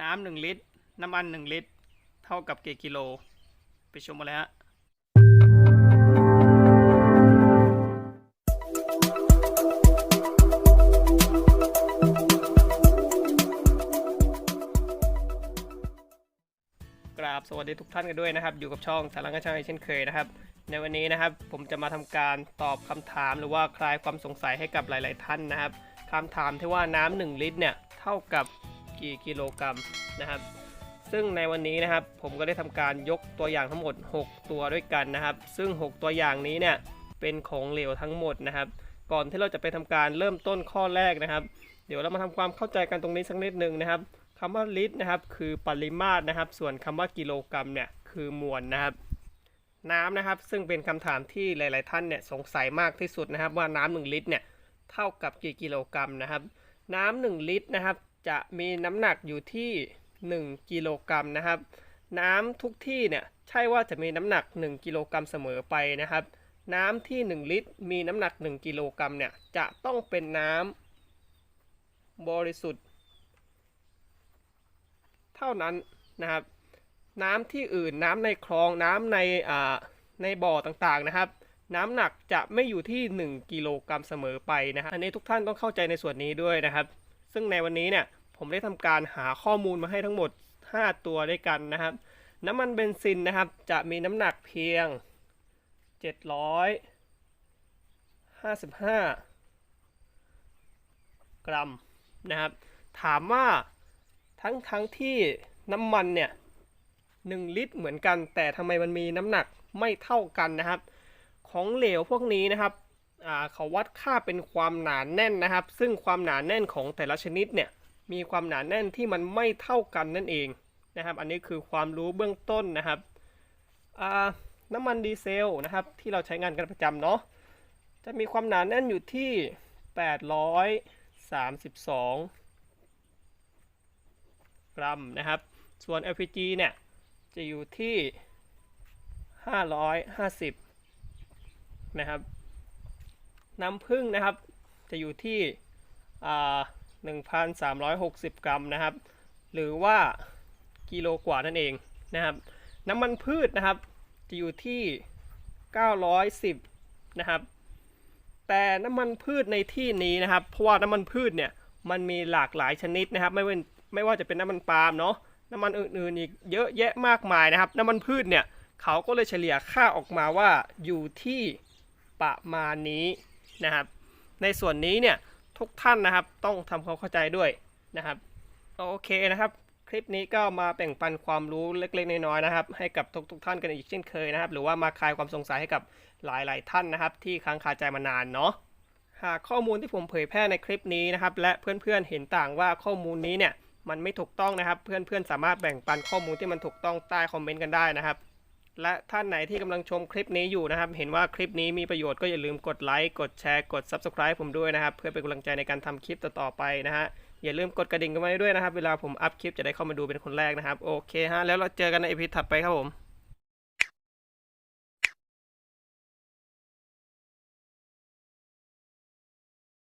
น้ำหนึ่งลิตร น้ำมันหนึ่งลิตร เท่ากับกี่กิโล ไปชมมาเลยฮะกราบสวัสดีทุกท่านกันด้วยนะครับ อยู่กับช่องสารังกช่างเช่นเคยนะครับ ในวันนี้นะครับผมจะมาทำการตอบคำถามหรือว่าคลายความสงสัยให้กับหลาย ๆ ท่านนะครับคำถามที่ว่าน้ำหนึ่งลิตรเนี่ยเท่ากับ กี่กิโลกรัมนะครับ ซึ่งในวันนี้นะครับผมก็ได้ทำการยกตัวอย่างทั้งหมด 6 ตัวด้วยกันนะครับ ซึ่ง 6 ตัวอย่างนี้เนี่ยเป็นของเหลวทั้งหมดนะครับ ก่อนที่เราจะไปทำการเริ่มต้นข้อแรกนะครับ เดี๋ยวเรามาทำความเข้าใจกันตรงนี้สักนิดหนึ่งนะครับคำว่าลิตรนะครับคือปริมาตรนะครับ ส่วนคำว่ากิโลกรัมเนี่ยคือมวลนะครับ น้ำนะครับซึ่งเป็นคำถามที่หลาย ๆ ท่านเนี่ยสงสัยมากที่สุดนะครับ ว่าน้ำหนึ่งลิตรเนี่ยเท่ากับกี่กิโลกรัมนะครับ น้ำหนึ่งลิตรนะครับ จะมีน้ำหนักอยู่ที่ 1 กิโลกรัมนะครับ น้ำทุกที่เนี่ยใช่ว่าจะมีน้ำหนัก 1 กิโลกรัมเสมอไปนะครับ น้ำที่ 1 ลิตร มีน้ำหนัก 1 กิโลกรัมเนี่ยจะต้องเป็นน้ำบริสุทธิ์ เท่านั้นนะครับ น้ำที่อื่นน้ำในคลองน้ำในอ่าในบ่อต่างๆนะครับ น้ำหนักจะไม่อยู่ที่ 1 กิโลกรัมเสมอไปนะครับอันนี้ทุกท่านต้องเข้าใจในส่วนนี้ด้วยนะครับ ซึ่งในวันนี้เนี่ย ผมได้ทำการหาข้อมูลมาให้ทั้งหมด 5 ตัวด้วยกันนะครับ น้ำมันเบนซินนะครับ จะมีน้ำหนักเพียง 755 กรัมนะครับ ถามว่าทั้งทั้งที่น้ำมันเนี่ย 1 ลิตรเหมือนกัน แต่ทำไมมันมีน้ำหนักไม่เท่ากันนะครับ ของเหลวพวกนี้นะครับเขาวัดค่าเป็นความหนาแน่นนะครับ ซึ่งความหนาแน่นของแต่ละชนิดเนี่ย มีความหนาแน่นที่มันไม่เท่ากันนั่นเองนะครับ อันนี้คือความรู้เบื้องต้นนะครับน้ำมันดีเซลนะครับ ที่เราใช้งานกันประจำเนาะจะมีความหนาแน่นอยู่ที่ 832 กรัมนะครับ ส่วน LPG เนี่ย จะอยู่ที่ 550 นะครับ น้ำผึ้งนะครับ จะอยู่ที่ 1,360 กรัมนะครับ หรือว่ากิโลกว่านั่นเองนะครับ น้ำมันพืชนะครับ จะอยู่ที่ 910 นะครับ แต่น้ำมันพืชในที่นี้นะครับ เพราะว่าน้ำมันพืชเนี่ยมันมีหลากหลายชนิดนะครับ ไม่ว่าไม่ว่าจะเป็นน้ำมันปาล์มเนาะน้ำมันอื่นๆอีกเยอะแยะมากมายนะครับ น้ำมันพืชเนี่ยเขาก็เลยเฉลี่ยค่าออกมาว่าอยู่ที่ประมาณนี้นะครับ ในส่วนนี้เนี่ย ทุกท่านนะครับ ต้องทำความเข้าใจด้วยนะครับโอเคนะครับ คลิปนี้ก็มาแบ่งปันความรู้เล็กๆน้อยๆนะครับ ให้กับทุกๆท่านกันอีกเช่นเคยนะครับ หรือว่ามาคลายความสงสัยให้กับหลายๆ ท่านนะครับ ที่ค้างคาใจมานานเนาะหากข้อมูลที่ผมเผยแพร่ในคลิปนี้นะครับ และเพื่อนๆเห็นต่างว่าข้อมูลนี้เนี่ยมันไม่ถูกต้องนะครับ เพื่อนๆสามารถแบ่งปันข้อมูลที่มันถูกต้องใต้คอมเมนต์กันได้นะครับ และท่านไหนที่กำลังชมคลิปนี้อยู่นะครับ เห็นว่าคลิปนี้มีประโยชน์ก็อย่าลืมกดไลค์กดแชร์กด Subscribe ผมด้วยนะครับ เพื่อเป็นกำลังใจในการทำคลิปต่อๆไปนะฮะอย่าลืมกดกระดิ่งกันไว้ด้วยนะครับ เวลาผมอัพคลิปจะได้เข้ามาดูเป็นคนแรกนะครับ โอเคฮะแล้วเราเจอกันในอีพีถัดไปครับผม